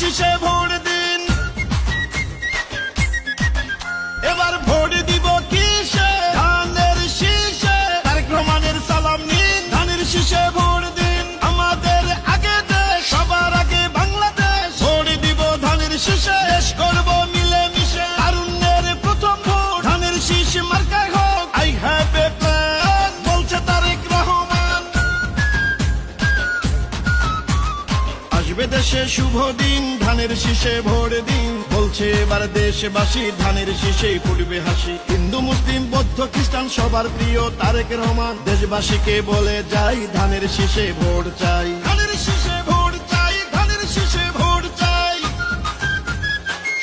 শীষে ভোট দিন। এবার ভোট দিব কিসে? ধানের শীষে। তারেক সালাম নিন, ধানের শীষে ভোট দিন। আমাদের আগে দেশ সবার আগে বাংলাদেশ। ভোট দিব ধানের শীষে। দেশে শুভ দিন, ধানের শীষে ভোর দিন। বলছে এবার দেশবাসী, ধানের শীষে ফুটবে হাসি। হিন্দু, মুসলিম, বৌদ্ধ, খ্রিস্টান সবার প্রিয় তারেক রহমান। দেশবাসীকে বলে যাই, ধানের শীষে ভোট চাই। ধানের শীষে ভোট চাই, ধানের শীষে ভোট চাই।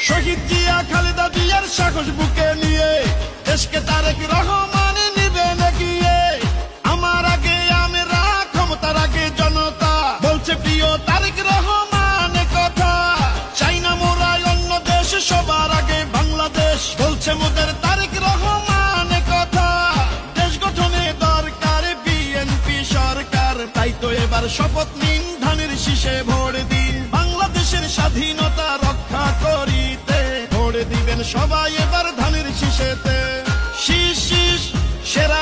শহীদ জিয়া, খালেদা জিয়ার সাহস বুকে নিয়ে, দেশকে তারেক রহমান তো এবার শপথ নিন, ধানের শীষে ভোট দিন। বাংলাদেশের স্বাধীনতা রক্ষা করিতে ভোট দিবেন সবাই এবার ধানের শীষেতে। শীষ শীষ, সেরা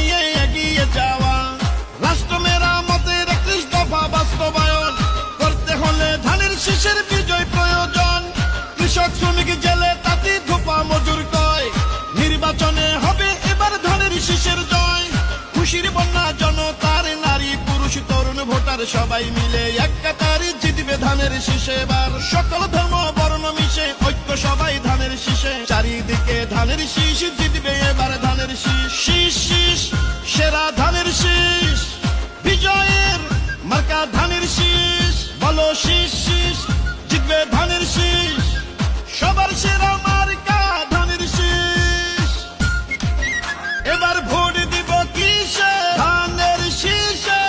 শীষের বিজয় প্রয়োজন। কৃষক, শ্রমিক, জেলে তাঁতি ধোপা মজুর কয়। নির্বাচনে হবে এবার ধানের শীষের জয়। খুশির বন্যা, জনতার নারী, পুরুষ, তরুণ, ভোটার সবাই মিলে এক কাতারে জিতবে ধানের শীষে এবার। সকল ধর্ম, বর্ণ মিশে ঐক্য সবাই ধানের শীষে। চারিদিকে ধানের শীষ জিতবে ভোট দিব কিসে? ধানের শীষে।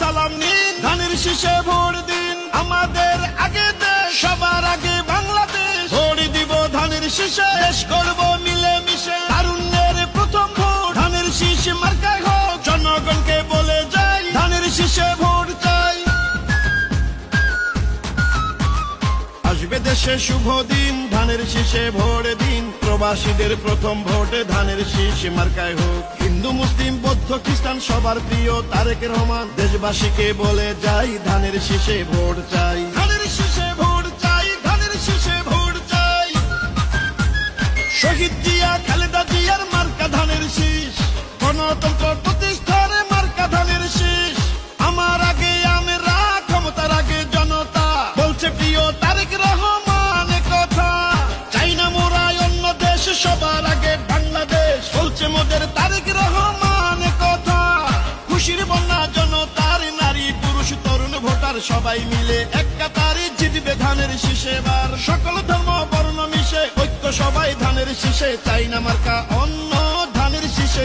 সালাম নিন। ধানের শীষে ভোট দিন আমাদের আগে দেশ। সবার আগে বাংলাদেশ। ভোট দিব ধানের শীষে। শেষ করব মিলে মিশে তারুণ্যের প্রথম ভোট। ধানের শীষ মার্কায় হোক। জনগণকে বলে যাই, ধানের শীষে ভোট চাই। আসবে দেশে শুভ দিন। ধানের শীষে ভোট প্রবাসীদের প্রথম ভোটে ধানের শীষ মার্কায় হোক। হিন্দু, মুসলিম, বৌদ্ধ, খ্রিস্টান সবার প্রিয় তারেক রহমান। দেশবাসীকে বলে যাই ধানের শীষে ভোট চাই। ধানের শীষে ভোট চাই, ধানের শীষে ভোট চাই। শহীদ জিয়া, খালেদা জিয়ার মার্কা ধানের শীষ। গণতন্ত্র প্রতিষ্ঠার মার্কা ধানের শীষ। আমার আগে, আমরা ক্ষমতার আগে জনতা বলছে প্রিয় তারেক সবাই মিলে এক কাতারে জিতবে ধানের শীষে বার। সকল ধর্ম বর্ণ মিশে, ঐক্য সবাই ধানের শীষে। চাই না মার্কা অন্য ধানের শীষে